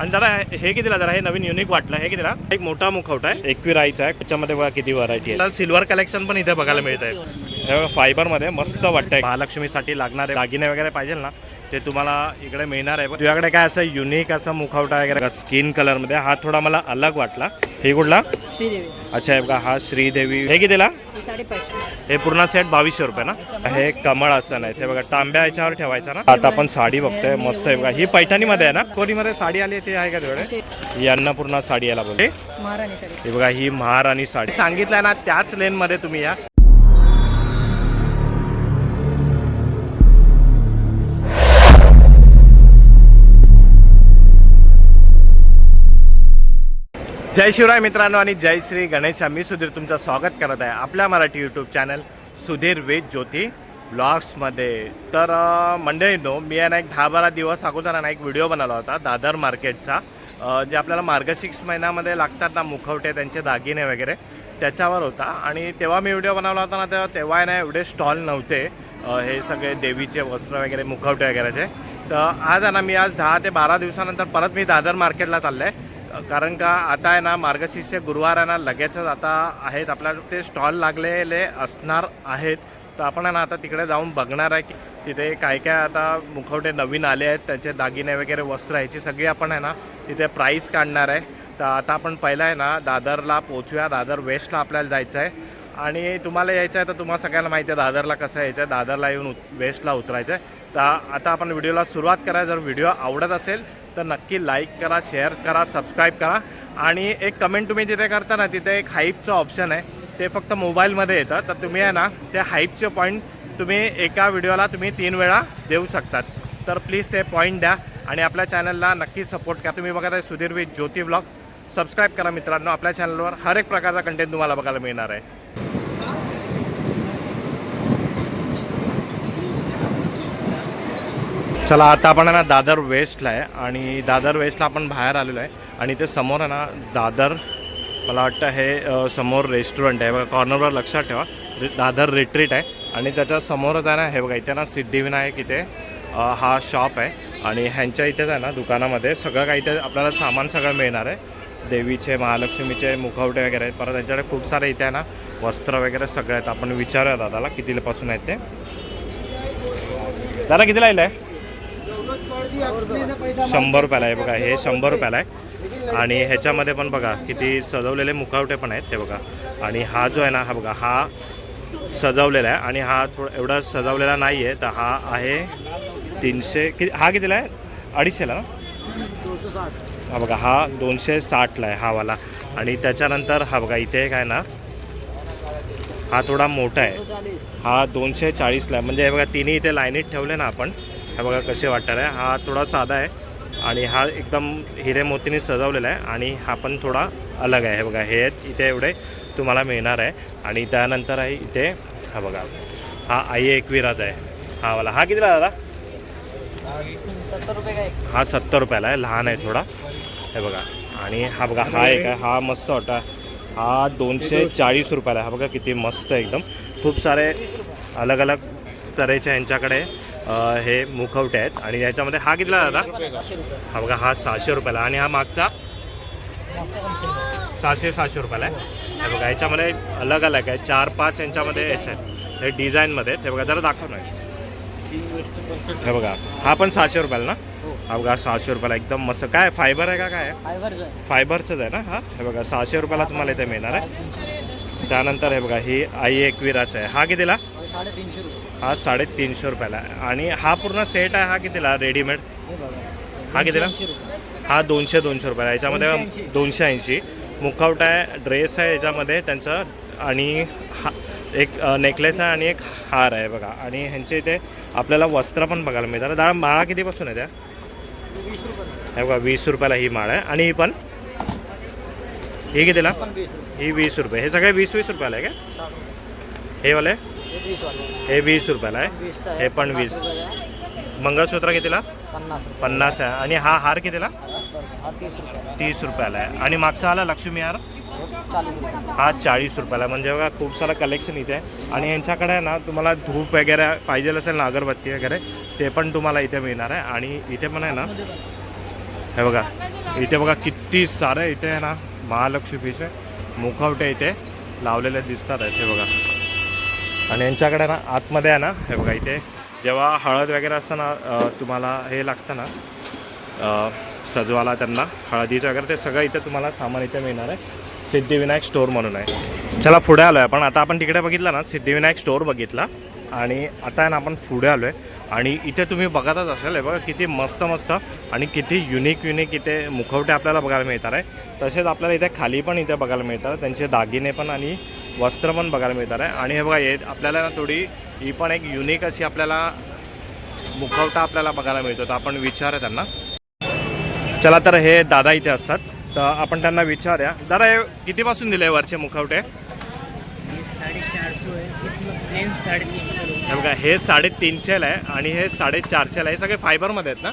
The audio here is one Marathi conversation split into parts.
आणि जरा हे कितीला जरा हे नवीन युनिक वाटलं हे कितीला? एक मोठा मुखवटा आहे. एकविराईचा आहे. त्याच्यामध्ये बघा किती व्हरायटी आहे. सिल्वर कलेक्शन पण इथे बघायला मिळत आहे फायबरमध्ये मस्त वाटतंय. महालक्ष्मीसाठी लागणारे दागिने वगैरे पाहिजे ना? ते तुम्हाला इकडे मिळणार आहे. तुझ्याकडे काय असं युनिक असं मुखवटा वगैरे स्किन कलरमध्ये? हा थोडा मला अलग वाटला. हे कुठला? श्रीदेवी. अच्छा हे बघा हा श्रीदेवी. हे कितीला? ही हे पूर्ण सेट बावीसशे रुपये ना? हे कमळ असं नाही. ते बघा तांब्या याच्यावर ठेवायचं ना? आता आपण साडी बघतोय मस्त आहे बघा. ही पैठणीमध्ये आहे ना? कोणीमध्ये साडी आली ते आहे का तेवढे ही अन्नपूर्णा साडी याला बोलते हे बघा ही महाराणी साडी. सांगितलंय ना त्याच लेन मध्ये तुम्ही या. जय शिवराय मित्रांनो आणि जय श्री गणेश. मी सुधीर तुमचं स्वागत करत आहे आपल्या मराठी यूट्यूब चॅनल सुधीर वेद ज्योती ब्लॉग्समध्ये तर मंडळी मंडळींनो मी आहे ना एक दहा बारा दिवस अगोदर आहे ना एक व्हिडिओ बनवला होता दादर मार्केटचा. जे आपल्याला मार्गशीर्ष महिन्यामध्ये लागतात ना मुखवटे त्यांचे दागिने वगैरे त्याच्यावर होता. आणि तेव्हा मी व्हिडिओ बनवला होता ना तेव्हा तेव्हा आहे ना एवढे स्टॉल नव्हते. हे सगळे देवीचे वस्त्र वगैरे मुखवटे वगैरेचे. तर आज आहे ना मी आज दहा ते बारा दिवसानंतर परत मी दादर मार्केटला चाललं आहे कारण का आता आहे ना मार्गशीर्ष गुरुवार आहे ना लगेचच आता आहेत. आपल्या ते स्टॉल लागलेले असणार आहेत. तर आपण आहे ना आता तिकडे जाऊन बघणार आहे की तिथे काय काय आता मुखवटे नवीन आले आहेत. त्याचे दागिने वगैरे वस्त्र ह्याची सगळी आपण आहे ना तिथे प्राईस काढणार आहे. तर आता आपण पहिला आहे ना दादरला पोचूया दादर वेस्टला आपल्याला जायचं आहे. आणि तुम्हाला यायचं आहे तर तुम्हाला सगळ्यांना माहिती आहे दादरला कसं यायचं आहे. दादरला येऊन उत वेस्टला उतरायचं आहे. तर आता आपण व्हिडिओला सुरुवात करा. जर व्हिडिओ आवडत असेल तर नक्की लाईक करा शेअर करा सबस्क्राईब करा. आणि एक कमेंट तुम्ही जिथे करता ना तिथे एक हाईपचं ऑप्शन आहे. ते फक्त मोबाईलमध्ये येतं. तर तुम्ही आहे ना त्या हाईपचे पॉईंट तुम्ही एका व्हिडिओला तुम्ही तीन वेळा देऊ शकतात. तर प्लीज ते पॉईंट द्या. आणि आपल्या चॅनलला नक्की सपोर्ट करा. तुम्ही बघत आहे Sudhir with Jyoti blog subscribe करा मित्रांनो. आपल्या चॅनलवर हर एक प्रकारचा कंटेंट तुम्हाला बघायला मिळणार आहे. चला आता आपण आहे ना दादर वेस्टला आहे आणि दादर वेस्टला आपण बाहेर आलेलो आहे. आणि ते समोर आहे ना दादर मला वाटतं हे समोर रेस्टॉरंट आहे. बघा कॉर्नरवर लक्षात ठेवा. दादर रिट्रीट आहे. आणि त्याच्या समोरच आहे ना हे बघा इथे ना सिद्धिविनायक इथे हा शॉप आहे. आणि ह्यांच्या इथेच आहे ना दुकानामध्ये. सगळं काही इथे आपल्याला सामान सगळं मिळणार आहे. देवीचे महालक्ष्मीचे मुखवटे वगैरे आहेत. परत त्यांच्याकडे खूप सारे इथे आहे ना वस्त्र वगैरे सगळे आहेत. आपण विचारूया दादाला कितीपासून आहेत ते. दादा कितीला आहे? शंभर रुपयाला आहे बघा हे शंभर रुपयाला आहे. आणि ह्याच्यामध्ये पण बघा किती सजवलेले मुखावटे पण आहेत ते बघा. आणि हा जो आहे ना हा बघा हा सजवलेला आहे. आणि हा थोडा एवढा सजवलेला नाही आहे तर हा आहे तीनशे किती हा कितीला आहे? अडीचशेला ना? हा बघा हा दोनशे साठला आहे हा वाला. आणि त्याच्यानंतर हा बघा इथे एक आहे ना हा थोडा मोठा आहे. हा दोनशे चाळीसला आहे. म्हणजे हे बघा तिन्ही इथे लाईनीत ठेवले ना आपण हे बघा कसे वाटणार आहे. हा थोडा साधा आहे आणि हा एकदम हिरे मोतीने सजवलेला आहे आणि हा पण थोडा अलग आहे. हे बघा हे इथे एवढे तुम्हाला मिळणार आहे. आणि त्यानंतर आहे इथे हा बघा हा आई एकविराज आहे. हा वाला हा कितीला दादा? सत्तर हा सत्तर रुपयाला आहे लहान आहे थोडा. हे बघा आणि हा बघा हा एक आहे हा मस्त वाटा. हा दोनशे चाळीस रुपयाला आहे. हा बघा किती मस्त आहे एकदम. खूप सारे अलग अलग तऱ्हेचे यांच्याकडे हे मुखवटे आहेत. आणि याच्यामध्ये हा कितीला दादा? हा बघा हा सहाशे रुपयाला. आणि हा मागचा? सहाशे सहाशे रुपयाला आहे. हे बघा याच्यामध्ये अलग अलग आहे. चार पाच यांच्यामध्ये याचे आहेत. हे डिझाईनमध्ये. हे बघा जरा दाखव नाही ही बघा हा पण सहाशे रुपयाला ना? हो बघा सहाशे रुपयाला एकदम मस्त. काय फायबर आहे का काय आहे? फायबरच आहे. फायबरचंच आहे ना? हा? हे बघा सहाशे रुपयाला तुम्हाला इथे मिळणार आहे. त्यानंतर हे बघा ही आई एकविराचा आहे. हा कितीला? साडेतीनशे रुपये. हा साडेतीनशे रुपयाला. आहे आणि हा पूर्ण सेट आहे हा कितीला? रेडीमेड हे हा कितीला? हा दोनशे दोनशे रुपयाला. याच्यामध्ये 280. दोनशे ऐंशी. मुखवटा आहे ड्रेस आहे याच्यामध्ये त्यांचं आणि हा एक नेकलेस आहे आणि एक हार आहे बघा. आणि ह्यांचे इथे आपल्याला वस्त्र पण बघायला मिळतात. दादा माळा कितीपासून आहे त्या? हे बघा वीस रुपयाला ही माळ आहे. आणि ही पण? ही कितीला? ही वीस रुपये. हे सगळे वीस वीस रुपयाला आहे का? हे वाले? हे। वीस रुपयाला आहे. हे पण वीस. मंगळसूत्र कितीला? पन्नास आहे. आणि हा हार कितीला? तीस रुपये तीस रुपयाला आहे. आणि मागचा आला लक्ष्मी हार? हे चाळीस रुपये चाळीस रुपयाला. म्हणजे बघा खूप सारं कलेक्शन इथे आहे. आणि यांच्याकडे आहे ना तुम्हाला धूप वगैरे पाहिजे असेल ना अगरबत्ती वगैरे ते पण तुम्हाला इथे मिळणार आहे. आणि इथे पण आहे ना हे बघा इथे बघा किती सारे इथे आहे ना महालक्ष्मीचे मुखवटे इथे लावलेले दिसतात आहेत. हे बघा. आणि यांच्याकडे ना आतमध्ये आहे ना हे बघा इथे. जेव्हा हळद वगैरे असताना तुम्हाला हे लागतं ना सजवाला त्यांना हळदीचं वगैरे ते सगळं इथं तुम्हाला सामान इथे मिळणार आहे. सिद्धिविनायक स्टोअर म्हणून आहे. चला पुढे आलो आहे पण आता आपण तिकडे बघितलं ना सिद्धिविनायक स्टोअर बघितला. आणि आता आहे ना आपण पुढे आलो आहे आणि इथे तुम्ही बघतच असाल हे बघा किती मस्त मस्त आणि किती युनिक युनिक इथे मुखवटे आपल्याला बघायला मिळतात आहे. तसेच आपल्याला इथे खाली पण इथे बघायला मिळतात त्यांचे दागिने पण आणि वस्त्र पण बघायला मिळतात आहे. आणि हे बघा हे आपल्याला ना थोडी ही पण एक युनिक अशी आपल्याला मुखवटा आपल्याला बघायला मिळतो. तर आपण विचार त्यांना. चला तर हे दादा इथे असतात. तर आपण त्यांना विचारूया. दादा हे कितीपासून दिले वरचे मुखवटे? है हे बघा हे साडेतीनशेला आहे आणि हे साडेचारशेला आहे. हे सगळे फायबरमध्ये आहेत ना?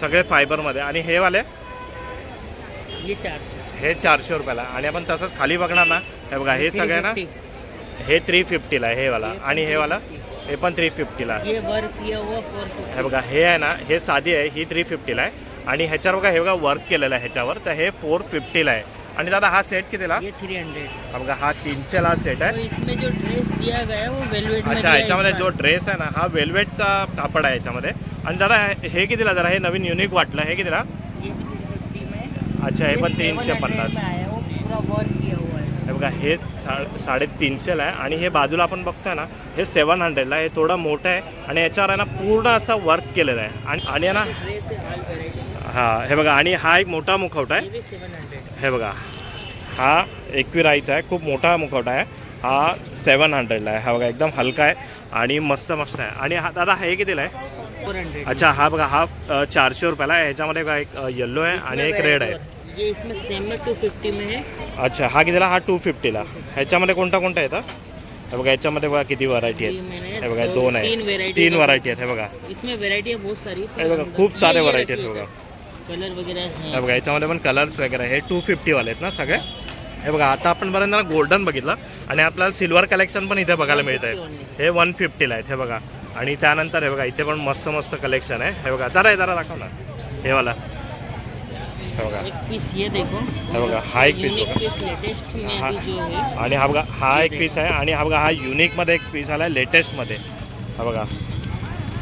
सगळे फायबरमध्ये आणि हे वाले? हे चारशे रुपयाला. आणि आपण तसंच खाली बघणार ना हे बघा हे सगळे ना 350. हे थ्री फिफ्टीला आहे हे वाला. आणि हे वाला हे पण थ्री फिफ्टीला हे बघा हे आहे ना हे साधी आहे ही थ्री फिफ्टीला आहे. आणि ह्याच्यावर बघा हे बघा वर्क केलेलं आहे ह्याच्यावर. तर हे फोर फिफ्टीला आहे. आणि दादा हा सेट कितीला? थ्री हंड्रेड बघा हा तीनशेला सेट आहे. जो ड्रेस दिया गया वो वेलवेट अच्छा इस जो। ड्रेस आहे ना हा वेल्वेटचा कापड आहे ह्याच्यामध्ये. आणि दादा हे- कितीला जरा हे नवीन युनिक वाटलं हे कितीला? ये भी 350 में अच्छा हे पण 700 तीनशे पन्नास. है, है बघा हे सा साडेतीनशेला आहे आणि हे बाजूला आपण बघतोय ना हे सेवन हंड्रेडला हे थोडं मोठं आहे आणि याच्यावर आहे ना पूर्ण असं वर्क केलेलं आहे. आणि ना है हा बघा आणि हा एक मोठा मुखवटा आहे. हे बघा हा एकविराईचा आहे खूप मोठा मुखवटा आहे. हा सेवन हंड्रेडला आहे. हा बघा एकदम हलका आहे आणि मस्त मस्त आहे. आणि हा दादा हे कितीला आहे? अच्छा हा बघा हा चारशे रुपयाला आहे. ह्याच्यामध्ये बघा एक येल्लो आहे आणि एक रेड आहे. ये इसमें सेम में टू फिफ्टी में है अच्छा हा कितीला? हा टू फिफ्टीला ह्याच्यामध्ये कोणता कोणता येतं हे बघा याच्यामध्ये बघा किती व्हरायटी आहेत. हे बघा दोन आहे. तीन व्हरायटी आहेत हे बघा. इसमें वेराइटी है बहुत सारी हे बघा खूप सारे व्हरायटी आहेत बघा. कलर वगैरह हे बघा याच्यामध्ये पण कलर्स वगैरे आहे. हे टू फिफ्टीवाले आहेत ना सगळे? हे बघा आता आपण बऱ्याच गोल्डन बघितलं. आणि आपल्याला सिल्वर कलेक्शन पण इथे बघायला मिळत आहे हे वन फिफ्टीला आहेत हे बघा. आणि त्यानंतर हे बघा इथे पण मस्त मस्त कलेक्शन आहे. हे बघा जरा जरा दाखव ना. हे वाला. हे बघा. एक पीस ये देखो. हे बघा हा एक पीस यूनिक बघा. पीस लेटेस्ट में हाँ। अभी जो है. आणि हा बघा हा एक पीस आहे आणि हा बघा हा युनिकमध्ये एक पीस आला आहे लेटेस्टमध्ये हा बघा.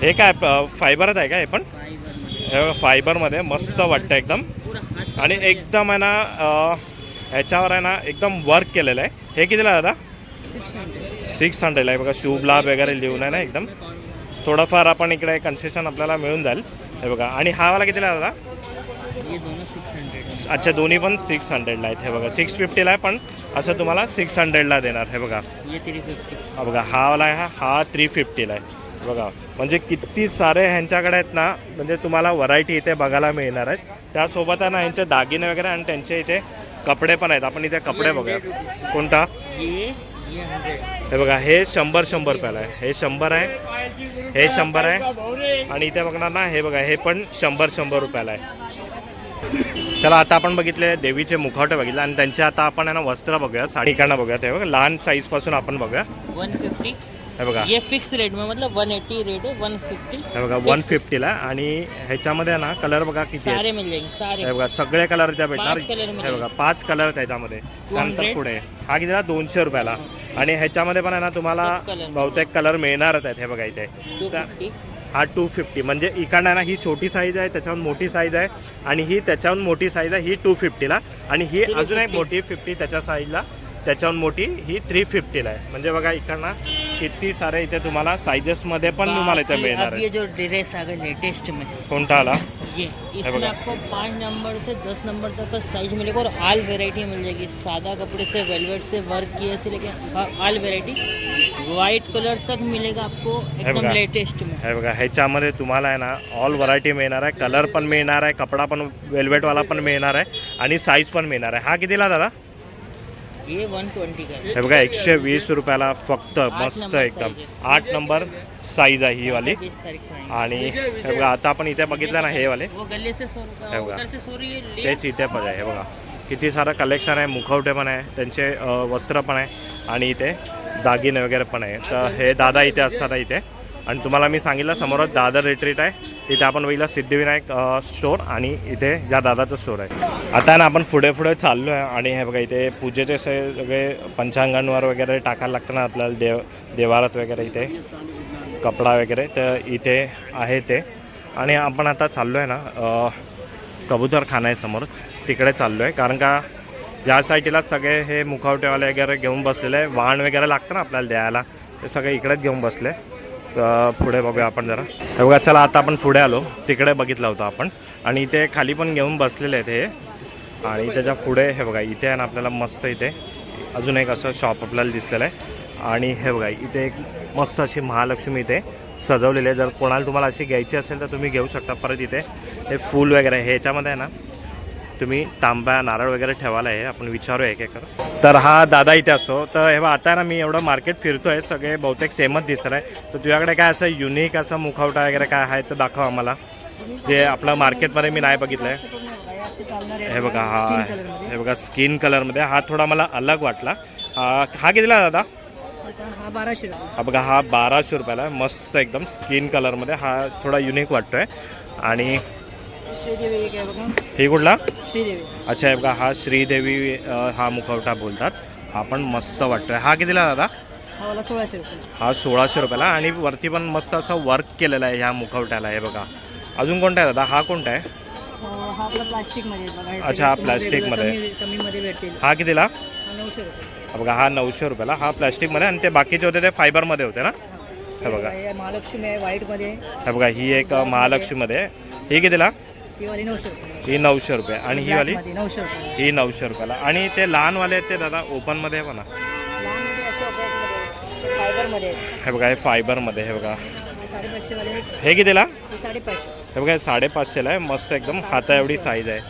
हे काय फायबरच आहे का हे पण? फाइबर में हे बघा फायबरमध्ये मस्त वाटतं एकदम. पूरा आणि एकदम आहे ना अ, ह्याच्यावर आहे ना एकदम वर्क केलेलं आहे. हे कितीला दादा? सिक्स हंड्रेड सिक्स हंड्रेड आहे. बघा शुभ लाभ वगैरे लिहून आहे ना एकदम. थोडंफार आपण इकडे कन्सेशन आपल्याला मिळून जाईल. हे बघा. आणि हा वाला कितीला दादा? सिक्स हंड्रेड अच्छा दोन्ही पण सिक्स हंड्रेडला आहेत. हे बघा. सिक्स फिफ्टीला आहे पण असं तुम्हाला सिक्स हंड्रेडला देणार. हे बघा. ये थ्री फिफ्टी हा बघा हा वाला आहे हा. हा थ्री फिफ्टीला आहे. बघा. म्हणजे किती सारे ह्यांच्याकडे आहेत ना म्हणजे तुम्हाला व्हरायटी इथे बघायला मिळणार आहेत. त्यासोबत आहे ना ह्यांचे दागिने वगैरे आणि त्यांचे इथे कपडे पण आहेत. आपण इथे कपडे बघूया. कोणता? हे बघा हे शंभर शंभर रुपयाला आहे. हे शंभर आहे. हे शंभर आहे. आणि इथे बघणार ना हे बघा हे पण शंभर शंभर रुपयाला आहे. चला आता आपण बघितले देवीचे मुखवटे बघितले आणि त्यांचे आता आपण आहे ना वस्त्र बघूया साडी काढणं बघूया. ते बघा लहान साईजपासून आपण बघूया. One fifty. हे बघा. ये फिक्स रेट मतलब वन एट्टी रेट है वन फिफ्टी हे बघा वन फिफ्टीला आणि ह्याच्यामध्ये ना कलर बघा किती आहेत. सारे मिल जाएंगे सारे. हे बघा सगळे कलर त्या भेटणार. पाच color मिळेल. हे बघा पाच कलर त्याच्यामध्ये 200. पुढे. हा किती दोनशे रुपयाला. आणि ह्याच्यामध्ये पण आहे ना तुम्हाला color. बहुतेक कलर मिळणारच आहेत हे बघा इथे. टू त्या- फिफ्टी हा टू फिफ्टी म्हणजे इकडनं ना ही छोटी साईज आहे त्याच्याहून मोठी साईज आहे. आणि ही त्याच्याहून मोठी साईज आहे ही टू फिफ्टीला आणि ही 350. अजून एक मोठी फिफ्टी त्याच्या साईजला त्याच्याहून मोठी ही थ्री फिफ्टीला आहे. म्हणजे बघा इकडनं किती सारे इथे तुम्हाला साईजेसमध्ये पण तुम्हाला इथे मिळणार आहे. ये जो ड्रेस आ गया लेटेस्ट में कोणता आला? ये इसमें. आपको पाँच नंबर से दस नंबर तक का साइज मिलेगा और ऑल वेराइटी मिल जाएगी। सादा कपड़े से वेलवेट से वर्क किए से लेके ऑल वेराइटी वाइट कलर तक मिलेगा आपको एकदम. लेटेस्ट में। हे बघा ह्याच्यामध्ये तुम्हाला आहे ना ऑल व्हरायटी मिळणार आहे. कलर पण मिळणार आहे कपडा पण वेल्वेटवाला पण मिळणार आहे आणि साईज पण मिळणार आहे. हा कितीला दादा? ये वन ट्वेंटी का है हे बघा एकशे वीस रुपयाला फक्त मस्त एकदम. size. आठ नंबर साईज आहे ही वाली. बीस तारीख को आएंगे। आणि हे बघा आता आपण इथे बघितलं ना हे वाले. वो गले से सौ है रुपये बघा. उधर से सौ रही है लिया तेच इथे पण आहे हे बघा. किती सारं कलेक्शन आहे मुखवटे पण आहे त्यांचे अ, वस्त्र पण आहे आणि इथे दागिने वगैरे पण आहे. तर हे दादा इथे असतात इथे. आणि तुम्हाला मी सांगितलं समोरच दादर रिट्रीट आहे. तिथे आपण बघितलं सिद्धिविनायक स्टोर स्टोअर आणि इथे या दादाचं स्टोअर आहे. आता ना आपण पुढे पुढे चाललो आहे आणि हे बघा इथे पूजेचे सगळे पंचांगांवर वगैरे टाकायला लागतं ना आपल्याला देव देवारात वगैरे इथे कपडा वगैरे तर इथे आहे ते. आणि आपण आता चाललो आहे ना अ, कबूतर खाना आहे समोर तिकडे चाललो आहे कारण का या साईडला सगळे हे मुखवटेवाले वगैरे घेऊन बसलेले आहे वाहन वगैरे लागतं ना आपल्याला द्यायला ते सगळे इकडेच घेऊन बसले. तर पुढे बघूया आपण जरा. हे बघा चला आता आपण पुढे आलो. तिकडे बघितलं होतं आपण. आणि इथे खाली पण घेऊन बसलेले आहेत हे. आणि त्याच्या पुढे हे बघा इथे आहे ना आपल्याला मस्त इथे अजून एक असं शॉप आपल्याला दिसलेलं आहे. आणि हे बघा इथे एक मस्त अशी महालक्ष्मी इथे सजवलेली आहे. जर कोणाला तुम्हाला अशी घ्यायची असेल तर तुम्ही घेऊ शकता परत इथे. हे फूल वगैरे ह्याच्यामध्ये आहे ना तुम्ही तांब्या नारळ वगैरे ठेवायला आहे. आपण विचारूया एक एकर तर हा दादा इथे असतो. तर हे बघा आता ना मी एवढं मार्केट फिरतो आहे सगळे बहुतेक सेमच दिसत आहे. तर तुझ्याकडे काय असं युनिक असं मुखवटा वगैरे काय आहे तर दाखव आम्हाला. जे आपलं मार्केटमध्ये मी नाही बघितलं आहे हे बघा हा हे बघा स्किन कलरमध्ये हा थोडा मला अलग वाटला. हा कितीला दादा? हा बाराशे हा बघा हा बाराशे रुपयाला आहे. मस्त एकदम स्किन कलरमध्ये हा थोडा युनिक वाटतोय. आणि ही कुठला? श्रीदेवी. अच्छा हे बघा हा श्रीदेवी हा मुखवटा बोलतात. हा पण मस्त वाटतोय. हा कितीला दादा? हा सोळाशे रुपये. हा सोळाशे रुपयाला. आणि वरती पण मस्त असं वर्क केलेलं आहे ह्या मुखवट्याला हे बघा. अजून कोणता आहे दादा? हा कोणता आहे? अच्छा, हा प्लास्टिकमध्ये. हा कितीला? बघा हा नऊशे रुपयाला. हा प्लॅस्टिकमध्ये आणि ते बाकीचे होते ते फायबरमध्ये होते ना? हे. बघा. हे महालक्ष्मी आहे व्हाईटमध्ये हे बघा ही एक महालक्ष्मीमध्ये. ही कितीला? ही वाली नऊशे रुपये. ही नऊशे रुपये. आणि ही वाली? नऊशे रुपये. ही नऊशे रुपयाला. आणि ते लहानवाले आहेत ते दादा ओपनमध्ये आहे बघा. असे फायबरमध्ये आहेत. हे बघा हे फायबरमध्ये हे बघा. हे साडेपाचशेवाले आहेत. हे कितीला? हे साडेपाचशे. हे बघा हे साडेपाचशेला आहे. मस्त एकदम हाता एवढी साईज आहे.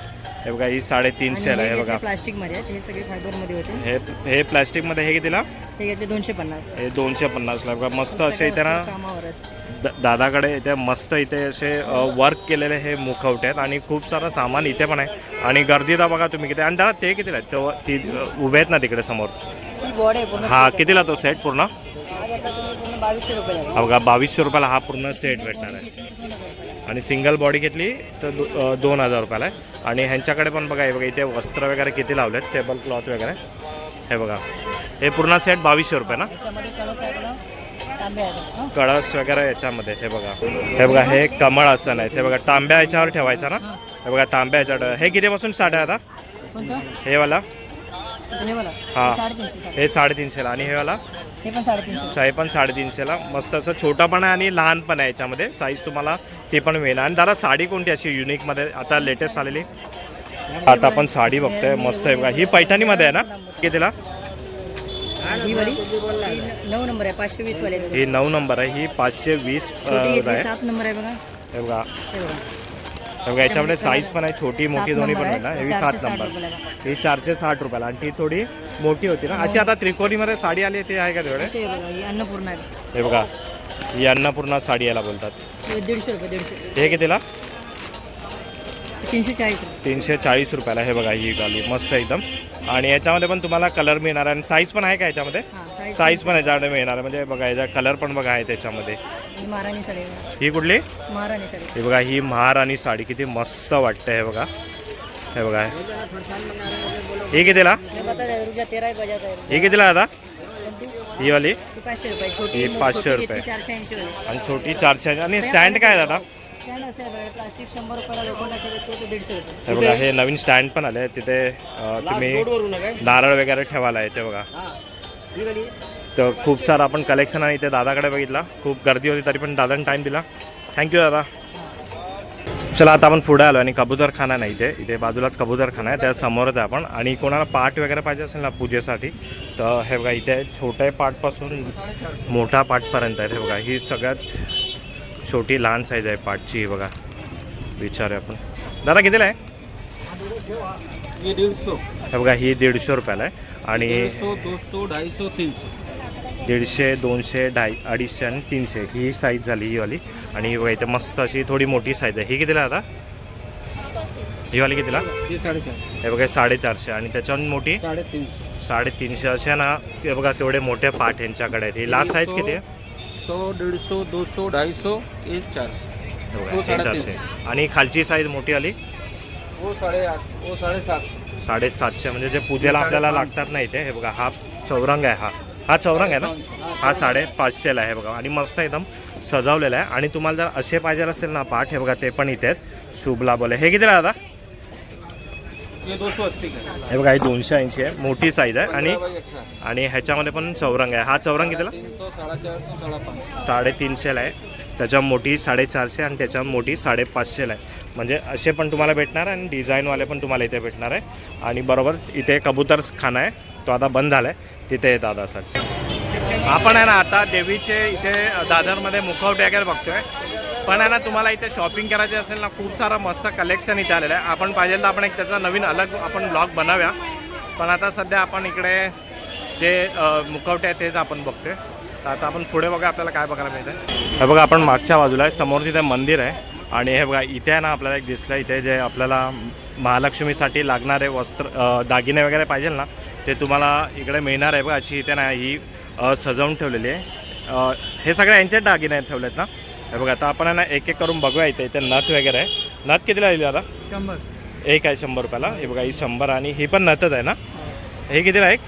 हे बघा ही साडेतीनशेला आहे. हे बघा. प्लास्टिकमध्ये आहेत. हे सगळे फायबरमध्ये होते. हे हे प्लॅस्टिकमध्ये हे कितीला? हे घेतले दोनशे पन्नास. हे दोनशे पन्नासला. बघा मस्त असे इथे ना द- दादाकडे इथे मस्त इथे असे वर्क केलेले हे मुखवटे आहेत आणि खूप सारं सामान इथे पण आहे. आणि गर्दी तर बघा तुम्ही किती आणि दादा ते कितीला आहेत? तो ती उभे आहेत ना तिकडे समोर? ही. कितीला तो सेट पूर्ण? बघा बावीसशे रुपयाला हा पूर्ण सेट भेटणार आहे. आणि सिंगल बॉडी घेतली तर दो- दोन हजार रुपयाला आहे. आणि ह्यांच्याकडे पण बघा हे बघा इथे वस्त्र वगैरे किती लावलेत टेबल क्लॉथ वगैरे. हे बघा हे पूर्ण सेट बावीसशे रुपये ना? कळस वगैरे याच्यामध्ये हे बघा. हे बघा हे कमळ आसन आहे. ते बघा तांब्या याच्यावर ठेवायचा ना? हे. बघा तांब्या याच्यावर हे कितीपासून आहे आता? हे वाला? हे हा. साडेतीनशे साडे- साडेतीनशेला. आणि हे वाला? हे पण साडेतीनशे. हे पण साडेतीनशेला. मस्त असं छोटा पण आहे आणि लहान पण आहे याच्यामध्ये. साईज तुम्हाला ती पण मिळेल. आणि दादा साडी कोणती अशी युनिकमध्ये आता लेटेस्ट आलेली. आता आपण साडी बघतोय. मस्त आहे बघा. ही पैठणीमध्ये आहे ना? कितीला? ही वाली? नऊ नंबर आहे पाचशे वीस वाले. ही नऊ नंबर आहे ही पाचशे वीस अ, छोटी घेतली आहे. सात नंबर आहे बघा. हे बघा. हे बघा. हे बघा याच्यामध्ये साईज पण आहे छोटी मोठी सात दोन्ही नंबर पण आहे. आहे ना? हे चारशे सात साठ नंबर. रुपयाला. बघा. ही चारशे साठ रुपयाला. आणि ती थोडी मोठी होती ना? अशी आता त्रिकोणीमध्ये साडी आली आहे, ती आहे का तेवढे? अशी आहे बघा ही अन्नपूर्णा आहे. हे बघा ही अन्नपूर्णा साडी याला बोलतात. हे दीडशे रुपये दीडशे. हे कितीला? तीनशे चाळीस रुपये. तीनशे चाळीस रुपयाला. हे बघा ही गाली. मस्त एकदम. आणि याच्यामध्ये पण तुम्हाला कलर मिळणार आहे. आणि साईज पण आहे का याच्यामध्ये? हा साईज पण याच्यामध्ये मिळणार आहे. म्हणजे बघा याचा कलर पण बघा आहे त्याच्यामध्ये. ही महाराणी साडी. ही कुठली? महाराणी साडी. ही बघा ही महाराणी साडी. किती मस्त वाटते हे बघा. हे बघा. ही कितीला? हे कितीला दादा कोणती? ही वाली? ही पाचशे रुपये. ही पाचशे आणि छोटी चारशे आणि स्टँड काय दादा स्टँड असे आहे बघा प्लास्टिक शंभर रुपयाला लोखंडाचे घेतले तर दीडशे रुपये. हे बघा हे नवीन स्टँड पण आले तिथे अं, तुम्ही नारळ वगैरे ठेवायला आहे ते बघा. तर खूप सारं आपण कलेक्शन आणि इथे दादाकडे बघितला. खूप गर्दी होती तरी पण दादाने टाईम दिला. थँक्यू दादा. चला आता आपण पुढे आलो आणि कबूतर खाना नाही इथे. इथे बाजूलाच कबूतर खाना आहे. त्या समोरच आहे आपण. आणि कोणाला पाट वगैरे पाहिजे असेल ना पूजेसाठी तर हे बघा इथे छोट्या पाटपासून मोठा पाटपर्यंत आहे हे बघा ही सगळ्यात छोटी लहान साईज आहे पाटची ही बघा. विचार आपण. दादा कितीला आहे? हे बघा ही दीडशे रुपयाला आहे. आणि दीडशे दोनशे ढाई अडीचशे आणि तीनशे. ही साईज झाली ही वाली. आणि ही बघा इथे मस्त अशी थोडी मोठी साईज आहे. ही कितीला आता ही वाली कितीला? हे बघा साडेचारशे. आणि त्याच्याहून मोठी? साढ़े तीन सौ साडेतीनशे. अशा ना हे बघा तेवढे मोठे पाठ यांच्याकडे आहेत. ही लास्ट साईज किती आहे? सौ डेढ़ सौ दो सौ ढाई सौ ये चार सौ। हे हे साडेतीन. चारशे. आणि खालची साईज मोठी आली? वो साढ़े आठ वो साढ़े सात साडेसातशे म्हणजे जे पूजेला आपल्याला लागतात ना इथे हे बघा हा चौरंग आहे हा. हा चौरंग आहे ना? हा साडे पाचशेला आहे बघा. आणि मस्त एकदम सजवलेला आहे. आणि तुम्हाला जर असे पाहिजे असेल ना पाठ हे बघा ते पण इथे आहेत. शुभला बोले. हे कितीला दादा? हे बघा हे दोनशे ऐंशी आहे. मोठी साईज आहे. आणि आणि ह्याच्यामध्ये पण चौरंग आहे. हा चौरंग कितीला? साडेतीनशेला आहे. त्याच्या मोठी साडेचारशे आणि त्याच्या मोठी साडेपाचशेला आहे. म्हणजे असे पण तुम्हाला भेटणार आणि डिझाईनवाले पण तुम्हाला इथे भेटणार आहे. आणि बरोबर इथे कबूतर खाना आहे. तो आता बंद झाला आहे तिथे आहे दादासाठी. आपण आहे ना आता देवीचे इथे दादरमध्ये मुखवटे वगैरे बघतोय. पण आहे ना तुम्हाला इथे शॉपिंग करायचे असेल ना खूप सारं मस्त कलेक्शन इथे आलेलं आहे. आपण पाहिजे तर आपण एक त्याचा नवीन अलग आपण ब्लॉग बनवूया. पण आता सध्या आपण इकडे जे मुखवटे आहेत तेच आपण बघतोय. तर आता आपण पुढे बघा आपल्याला काय बघायला मिळतं हे बघा आपण मागच्या बाजूला आहे. समोर तिथे मंदिर आहे. आणि हे बघा इथे आहे ना आपल्याला एक दिसलं इथे जे आपल्याला महालक्ष्मीसाठी लागणारे वस्त्र दागिने वगैरे पाहिजे ना ते तुम्हाला इकडे मिळणार आहे. बघा अशी इथे ना ही सजवून ठेवलेली आहे. हे सगळे यांचेच दागिने आहेत ठेवलेत ना? हे बघा आता आपण ना एक एक करून बघूया इथे. इथे नथ वगैरे आहे. नथ कितीला दिली आता? शंबर एक आहे शंभर रुपयाला. हे बघा ही शंभर आणि ही पण नथच आहे ना? हे. कितीला आहे? एक?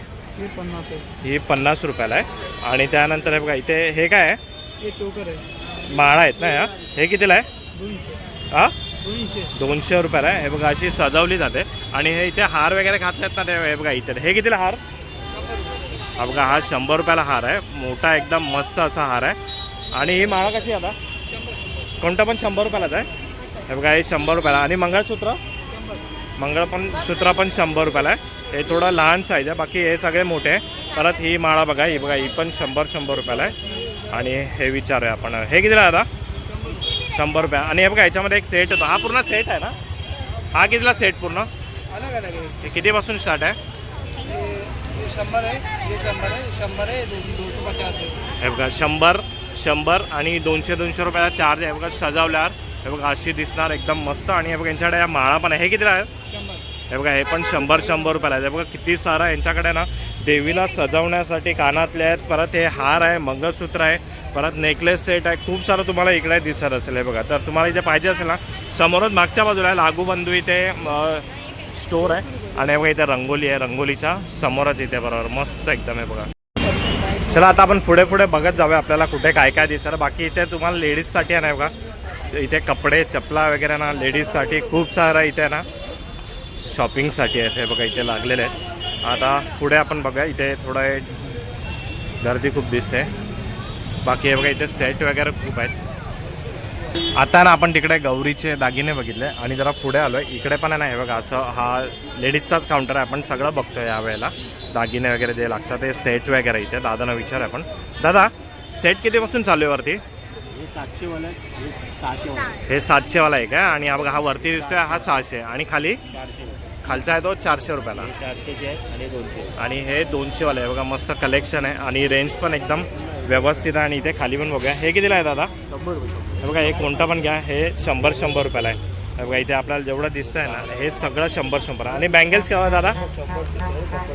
पन्नास है ही पन्नास रुपयाला आहे. आणि त्यानंतर हे बघा इथे हे काय आहे? चोकर है माळा आहेत ना ह्या हे कितीला आहे? हा? दोनशे रुपयाला आहे. हे बघा अशी सजवली जाते. आणि हे इथे हार वगैरे घातलेत ना ते हे बघा इथे. हे कितीला हार? हा बघा हा शंभर रुपयाला हार आहे. मोठा एकदम मस्त असा हार आहे. आणि ही माळा कशी आहे आता? कोणता पण शंभर रुपयालाच आहे. हे बघा हे शंभर रुपयाला. आणि मंगळसूत्र? मंगळ पण सूत्र पण शंभर रुपयाला आहे. हे थोडं लहान साईज आहे बाकी हे सगळे मोठे आहे. परत ही माळा बघा ही बघा ही पण शंभर शंभर रुपयाला आहे. आणि हे विचारूया आपण. हे कितीला आहे आता शंभर रुपया. आणि हे बघा याच्यामध्ये एक सेट होता हा पूर्ण सेट आहे ना? हा कितीला सेट पूर्ण? है कितीपासून स्टार्ट आहे? ये ये शंबर है ये शंबर है ये शंबर है दो दो सौ पचास है हे बघा शंभर शंभर आणि दोनशे दोनशे रुपयाला चार्ज आहे. बघा सजावल्यावर. हे बघा अशी दिसणार एकदम मस्त. आणि हे बघा यांच्याकडे या माळा पण आहे. हे कितीला आहे? हे बघा हे पण शंभर शंभर रुपयाला आहे. बघा किती सारा यांच्याकडे ना देवीला सजवण्यासाठी कानातले आहेत. परत हे हार आहे मंगळसूत्र आहे. परत नेकलेस सेट आहे. खूप सारं तुम्हाला इकडे दिसत असेल हे बघा. तर तुम्हाला इथे पाहिजे असेल ना समोरच मागच्या बाजूला आहे. लागू बंधू इथे स्टोर आहे. आणि हे बघा इथे रंगोली आहे. रंगोलीच्या समोरच इथे बरोबर. मस्त एकदम आहे बघा. चला आता आपण पुढे पुढे बघत जाऊया आपल्याला कुठे काय काय दिसणार बाकी इथे तुम्हाला लेडीजसाठी आहे ना बघा. इथे कपडे चपला वगैरे ना लेडीजसाठी खूप सारा इथे ना शॉपिंगसाठी आहे हे बघा इथे लागलेले आहेत. आता पुढे आपण बघा इथे थोडं गर्दी खूप दिसते. बाकी हे बघा इथे सेट वगैरे खूप आहेत. आता ना आपण तिकडे गौरीचे दागिने बघितले आणि जरा पुढे आलो आहे इकडे पण आहे ना हे बघा असं हा लेडीजचाच काउंटर आहे. आपण सगळं बघतो या यावेळेला. दागिने वगैरे जे लागतात ते सेट वगैरे इथे. दादांना विचार आपण. दादा सेट कितीपासून चालू आहे वरती? है ये सहाशे वाला सातशेवाला आहे का? आणि हा बघा हा वरती दिसतोय हा सहाशे आणि खाली? खालचा आहे तो चारशे रुपयाला. आणि दोनशे. आणि हे दोनशेवाले आहे. बघा मस्त कलेक्शन आहे. आणि रेंज पण एकदम व्यवस्थित आहे. आणि इथे खाली पण बघा हे कितीला आहे दादा? हे बघा हे कोणता पण घ्या. हे शंभर शंभर रुपयाला आहे. बघा इथे आपल्याला जेवढं दिसतंय ना हे सगळं शंभर शंभर. आणि बँगल्स केव्हा दादा?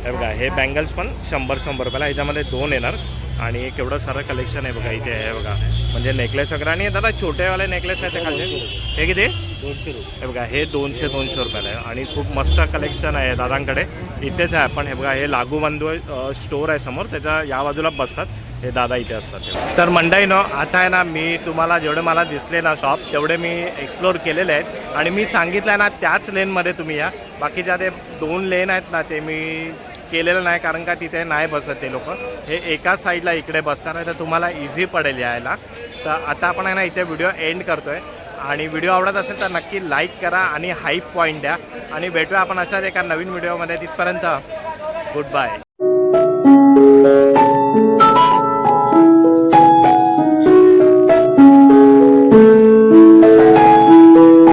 हे बघा हे बँगल्स पण शंभर शंभर रुपयाला. ह्याच्यामध्ये दोन येणार. आणि एक एवढं सारं कलेक्शन आहे बघा इथे आहे बघा. म्हणजे नेकलेस वगैरे. आणि दादा छोटेवाले नेकलेस आहेत ते खाली? हे किती? दोनशे रुपये हे बघा हे दोनशे दोनशे रुपयाला आहे. आणि खूप मस्त कलेक्शन आहे दादांकडे. इथेच आहे पण हे बघा हे लागू बंधू स्टोर आहे समोर. त्याच्या या बाजूला बसतात. हे दादा इथे असतात. तर मंडई नो आता आहे ना मी तुम्हाला जेवढे मला दिसले ना शॉप तेवढे मी एक्सप्लोर केलेले आहेत. आणि मी सांगितलं आहे ना त्याच लेनमध्ये तुम्ही या. बाकीच्या ते दोन लेन आहेत ना ते मी केलेलं नाही कारण का तिथे नाही बसत ते लोक. हे एका साईडला इकडे बसणार आहे तर तुम्हाला इझी पडेल यायला. तर आता आपण आहे ना इथे व्हिडिओ एंड करतो आहे आणि व्हिडिओ आवडत असेल तर नक्की लाईक करा आणि हाईप पॉईंट द्या. आणि भेटूया आपण अशाच एका नवीन व्हिडिओमध्ये तिथपर्यंत गुड बाय